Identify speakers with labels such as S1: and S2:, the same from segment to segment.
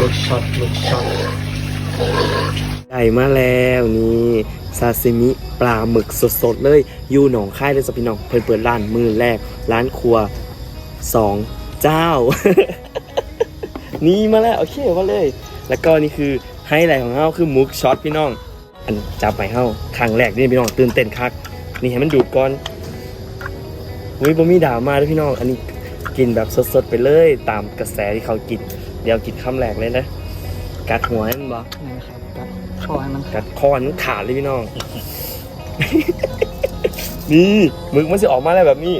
S1: มึกช็อตมึกช็อตได้มาแล้วนี่ซาซิมิปลาหมึกสดๆเลยอยู่หนองค่ายเลยสัพี่น้องเพิ่นเปิดร้านมือแรก ร้านครัวสองเจ้า นี่มาแล้วโอเคมาเลย แล้วก็นี่คือไฮไลท์ของเฮาคือมุกช็อตพี่น้อง อันจับไปเฮาครั้งแรกนี่พี่น้องตื่นเต้นคัก นี่ให้มันดูดก่อนอุ้ยบ่มีดรามาด้วยพี่น้อง อันนี้กินแบบสดๆไปเลย ตามกระแสที่เขากิน เดี๋ยวกินคำแรกเลยนะ กัดหัวให้มันบ่
S2: นะครับกัดคอให้มัน
S1: กัดคอมันขาดเลยพี่น้อง นี่หมึกมันจะออกมาแล้วแบบนี้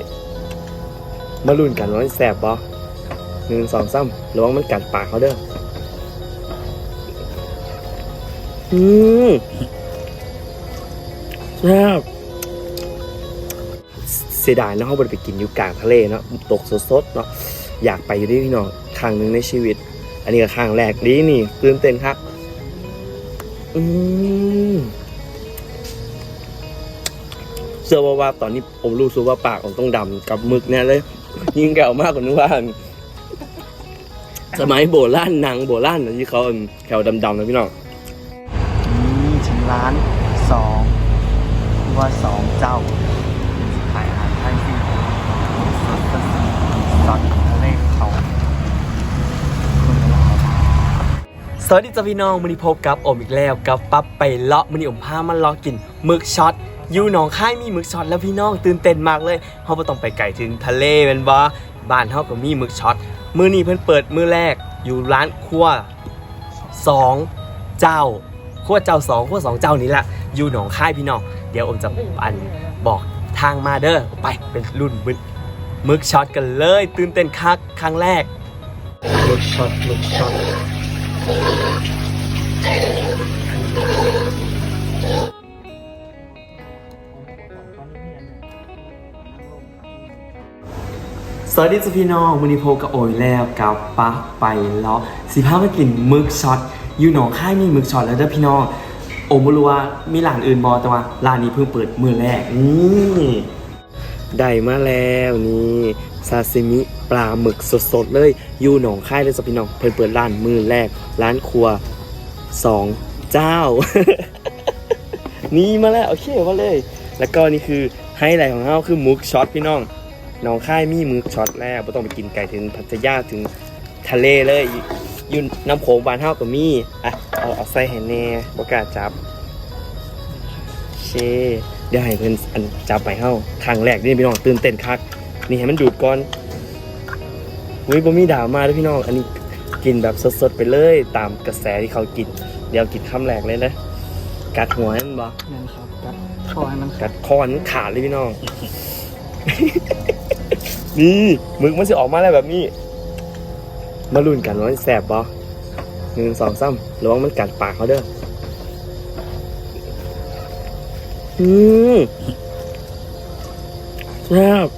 S1: มาลุ้นกันว่ามันแสบบ่หนึ่งสองสามระวังมันกัดปากเขาเด้ออืมแซ่บเสียดายเนาะเขาบ่ไปกินอยู่กลางทะเลเนาะตกสดๆเนาะอยากไปอยู่ด้วยพี่น้องครั้งหนึ่งในชีวิตอั นนี้ก็ครั้งแรกดีนี่ตื่นเต้นครับ อืมเชื่อว่าว่าตอนนี้ผมรู้สึกว่าปากผมต้องดำกับมึกเนี่ยเลย ยิ่งแก่วมากกว่านึกว่า สมัยโบราณหนังโบราณนะที่เขาแถวดำๆนะพี่น้อง
S2: นี่ถึงร้านสองว่าสองเจ้าขายอาหารไทยที่สดสดสดทะเลเขาคุณไม่รู้ครับ
S1: สวัสดีจ้าพี่น้องมือนี้พบกับโอมอีกแล้วกับปั๊บไปเลาะมือนี้อมพามันเลาะกินหมึกช็อตอยู่หนองค่ายมีหมึกช็อตแล้วพี่น้องตื่นเต้นมากเลยเขาบ่ต้องไปไกลถึงทะเลเป็นบ่บ้านเฮาก็มีหมึกช็อตมือนี้เพิ่นเปิดมือแรกอยู่ร้านครัวสองเจ้าครัวเจ้าสองครัวสองเจ้านี้แหละอยู่หนองค่ายพี่น้องเดี๋ยวอมจะอันบอกทางมาเด้อไปเป็นรุ่นบึดหมึกช็อตกันเลย ตื่นเต้นคักครั้งแรกหมึกช็อตหมึกช็อต สวัสดีจ้าพี่น้องวันนี้พกับโอยแล้วกับปะไปเลาะสิพามากินมึกช็อตอยู่หนองค่ายมีมึกช็อตแล้วเด้อพี่น้องโอมบ่รู้ว่ามีร้านอื่นบอแต่ว่าร้านนี้เพิ่งเปิดมือแรกนี่ได้มาแล้วนี่ซาซิมิ ปลาหมึกสดๆเลยอยู่หนองค่ายเลยจ้าพี่น้องเพิ่งเปิดร้านมือแรก ร้านครัวสองเจ้า นี่มาแล้วโอเคมาเลย แล้วก็นี่คือไฮไลท์ของเราคือหมึกช็อตพี่น้องหนองค่ายมีมือช็อตแล้วไม่ต้องไปกินไก่ถึงพัทยาถึงทะเลเลยอยู่น้ำโขงบานเท่ากับมีอะเอาเอาใส่ให้แน่บกล้าจับเชเดี๋ยวให้เพิ่นอันจับไปเฮาครั้งแรกนี่พี่น้องตื่นเต้นคัก นี่ให้มันดูดก่อน อุ้ยบ่มีดราม่าด้วยพี่น้อง อันนี้กินแบบสดๆไปเลยตามกระแสที่เขากิน เดี๋ยวกินคำแรกเลยนะ กัดหัวให้มันบ่
S2: นะครับกัดคอให้มัน
S1: กัดคอมันขาดเลยพี่น้อง นี่หมึกมันจะออกมาแล้วแบบนี้ มาลุ้นกันว่ามันแสบปะหนึ่งสองสามระวังมันกัดปากเขาเด้อ อืมแซ่บ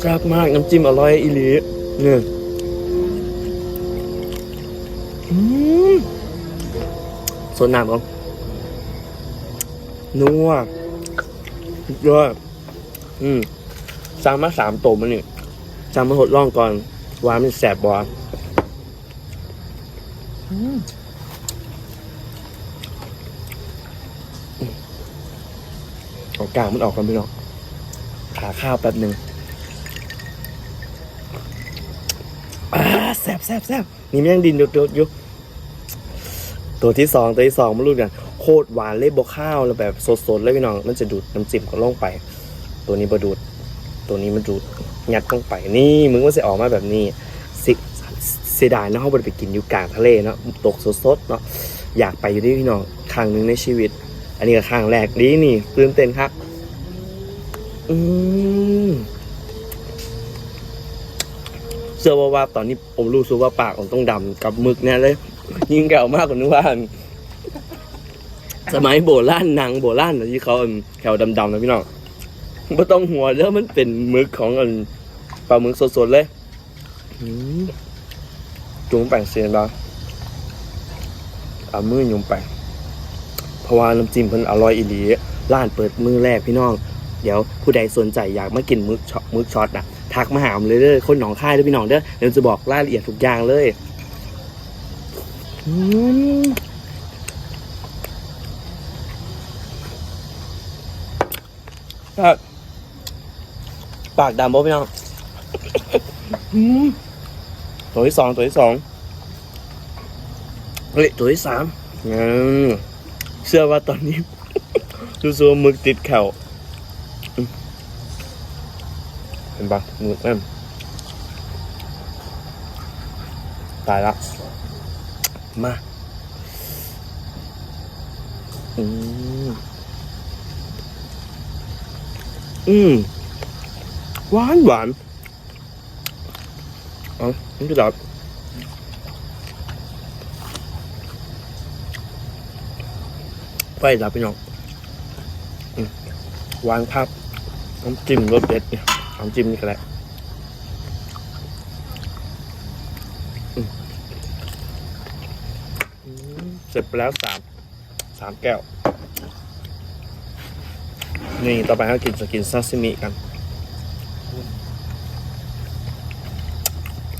S1: แซ่บมากน้ำจิ้มอร่อยอีหลีเนี่ยอืมสดน้ำก่อนนัวสุดยอดอืมสั่งมาสามตัวมันนี่สั่งมาทดลองก่อนว่ามันแสบบอเอากลางมันออกกันพี่น้องขาข้าวแป๊บหนึ่งอ่า แสบแสบแสบนี่มันยังดินโดดอยู่ตัวที่สองตัวที่สองมาลุ้นกันโคตรหวานเลยบวข้าวแล้วแบบสดๆเลยพี่น้อง มันจะดูดน้ำจิ้มก็ลงไป ตัวนี้มาดูด ตัวนี้มันดูดยัดลงไปนี่มึงว่าจะออกมาแบบนี้สิเสียดายเนาะเขาบ่ไปไปกินอยู่กลางทะเลเนาะตกสดๆเนาะอยากไปอยู่ด้วยพี่น้องครั้งหนึ่งในชีวิต อันนี้ก็ครั้งแรกดีนี่ตื่นเต้นครับอืม เชื่อว่าว่าตอนนี้ผมรู้สึกว่าปากผมต้องดำกับหมึกเนี่ยเลย ยิ่งแก่วมากกว่านึกว่าสมัยโบราณนังโบราณนะที่เขาแถวดำๆนะพี่น้องไม่ต้องหัวแล้วมันเป็นหมึกของอันปลาหมึกสดๆเลยจุ่มแป้งเสียนบ้าเอามือยุ่มไปเพราะว่าน้ำจิ้มเพิ่นอร่อยอีหลีร้านเปิดมือแรกพี่น้อง เดี๋ยวผู้ใดสนใจอยากมากินมึกช็อตมึกช็อตอะ ทักมาหามเลยเด้อคนหนองคายเด้อพี่น้องเด้อเดี๋ยวจะบอกรายละเอียดทุกอย่างเลยอืมปากปากดำบ่พี่น้องอืมตัวที่สองตัวที่สองเฮ้ยตัวที่สามอืมเชื่อว่าตอนนี้ดูซูหมึกติดเข่าอืม เห็นปะหมึกแม่นตายละ มาอืมอืมหวานหวานอ๋อนี่คือแบบไฟดับพี่น้องอืมวางภาพน้ำจิ้มรสเด็ดเนี่ย น้ำจิ้มนี่ก็ได้อืมอืมเสร็จไปแล้วสามสามแก้ว นี่ต่อไปเรากินจะกินซาซิมิกัน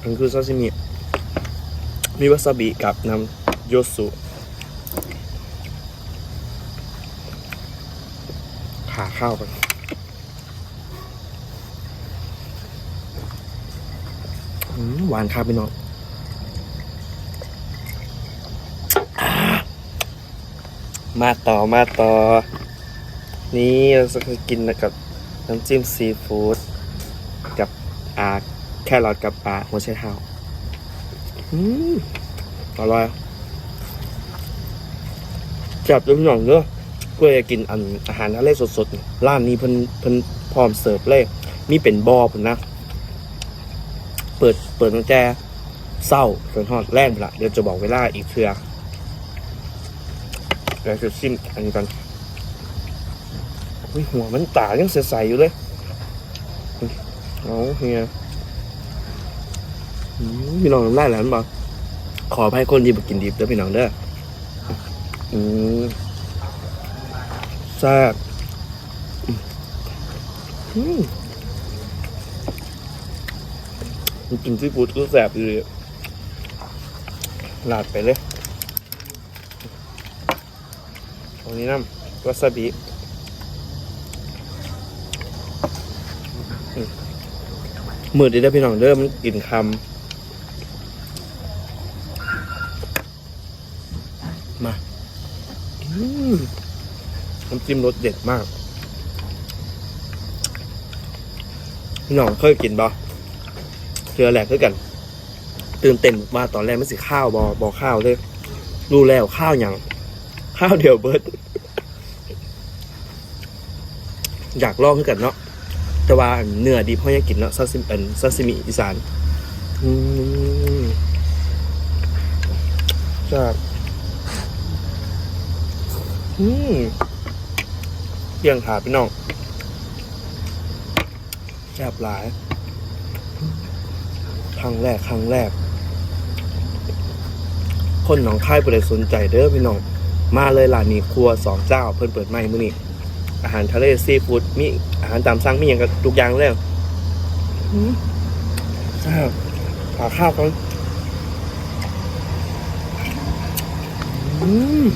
S1: อันคือซาซิมิ มีวาซาบิกับน้ำโยสุขาข้าวกันอืม หวานครับพี่น้องมาต่อมาต่อ นี่เราจะกินกับน้ำจิ้มซีฟู้ดกับอ่าแครอทกับปลาหัวไชเท้าอืมอร่อยจับด้วยพี่น้องเด้อเพื่อจะกินอันอาหารทะเลสดๆร้านนี้เพิ่นเพิ่นพร้อมเสิร์ฟเลยมีเป็นบอพุ่นนะ เปิดเปิดตั้งแต่เศร้าจนทอดแรงไปละเดี๋ยวจะบอกเวลาอีกเทื่อเดี๋ยวจะชิมอันนี้ก่อนอุ้ยหัวมันตายังใสๆอยู่เลยเอาเฮียมพี่น้องน้ำลายแหลมบ่ขอให้คนดีบกินดิบเด้อพี่น้องเด้ออืมแซ่บอืมมัน กินซีฟู้ดก็แซ่บอยู่เลยลาดไปเลยตรงนี้น้ำวาซาบิมืดดีได้พี่น้องเด้อมันกลิ่นคำมาอืมน้ำจิ้มรสเด็ดมาก พี่น้องเคยกินบ่ เทือแหลกคือกัน ตื่นเต้นว่าตอนแรกมันสิข้าวบอบอข้าวเลยรู้แล้วข้าวหยังข้าวเดียวเบิดอยากลองคือกันเนาะแต่ว่าเนื้อดีเพราะยังกินเนาะซาซิมิเป็นซาซิมิอีสานจ้าอืมเยี่ยงขาพี่น้องแซ่บหลาย ครั้งแรกครั้งแรก คนหนองคายบ่ได้สนใจเด้อพี่น้อง มาเลยร้านนี้ครัวสองเจ้า เพิ่นเปิดใหม่มื้อนี้อาหารทะเลซีฟู้ดมีอาหารตามสั่งมีอย่างกับทุกอย่างเลยอืมใช่ขอข้าวกันอืม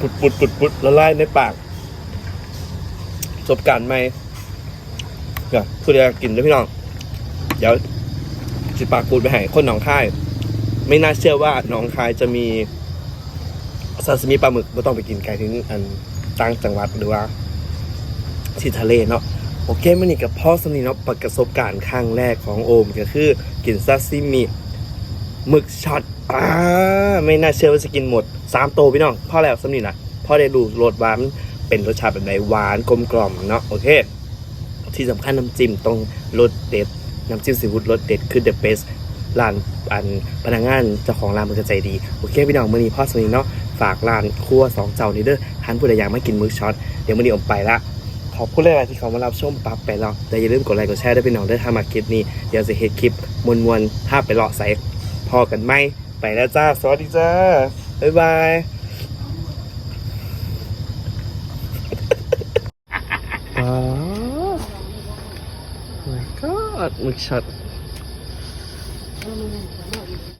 S1: ปุดปุดปุดปุดละลายในปากประสบการณ์ใหม่เดี๋ยวคุณจะกินด้วยพี่น้อง เดี๋ยวจิปากปูดไปให้คนหนองคาย ไม่น่าเชื่อว่าหนองคายจะมีซาซิมิปลาหมึกไม่ต้องไปกินไกลถึงอันต่างจังหวัดหรือว่าที่ทะเลเนาะโอเคมันนี่กับพ่อสนิเนาะประสบการณ์ครั้งแรกของโอมก็คือกินซาซิมิหมึกช็อตอ่าไม่น่าเชื่อว่าจะกินหมดสามโตวพี่น้องพ่อแล้วสนิทนะพ่อได้ดูรสหวานเป็นรสชาติแบบไหนหวานกลมกล่อมเนาะโอเค ที่สำคัญน้ำจิ้มต้องรสเด็ด น้ำจิ้มซีฟู้ดรสเด็ดคือ the best ร้านอันพนักงานเจ้าของร้านมันก็ใจดี โอเคพี่น้องมื่อนี้พ่อสนิทเนาะฝากร้านครัวสองเจ้านี้เด้อท่านผู้ใดอยากมากินมื้อช็อตเดี๋ยวมื่อนี้ออกไปละขอบคุณเลยที่เขามารับชมปั๊บไปแล้วแต่อย่าลืมกดไลค์กดแชร์ด้วยพี่น้องด้วยถ้ามาคลิปนี้เดี๋ยวจะเห็นคลิปมวนๆถ้าไปเลาะใส่พอกันไหมไปแล้วจ้าสวัสดีจ้าบ๊ายบาย mag-shot